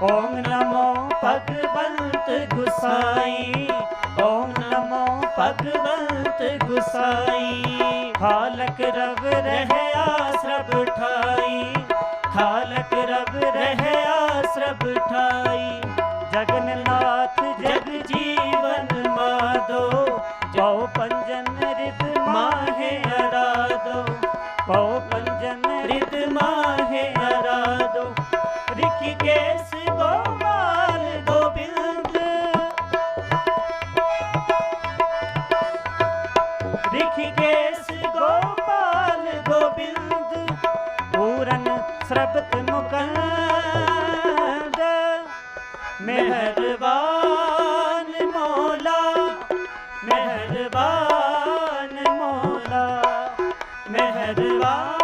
ਓਮ ਨਮੋ ਭਗਵੰਤ ਗੁਸਾਈ ਓਮ ਨਮੋ ਭਗਵੰਤ ਗੁਸਾਈ ਖਾਲਕ ਰਬ ਰਹਿਆ ਸਰਬ ਠਾਈ ਖਾਲਕ ਰਬ ਰਹਿਆ ਸਰਬ ਠਾਈ ਜਗਨਨਾਥ ਜਗ ਜੀਵਨ ਮਾਦੋ ਜੋ ਪੰਜਨ ਰਿਦ ਮਾਹੇ ਸਰਬਤ ਮੁਕੰਦ। ਮਿਹਰਬਾਨ ਮੌਲਾ ਮਿਹਰਬਾਨ ਮੌਲਾ ਮਿਹਰਬਾਨ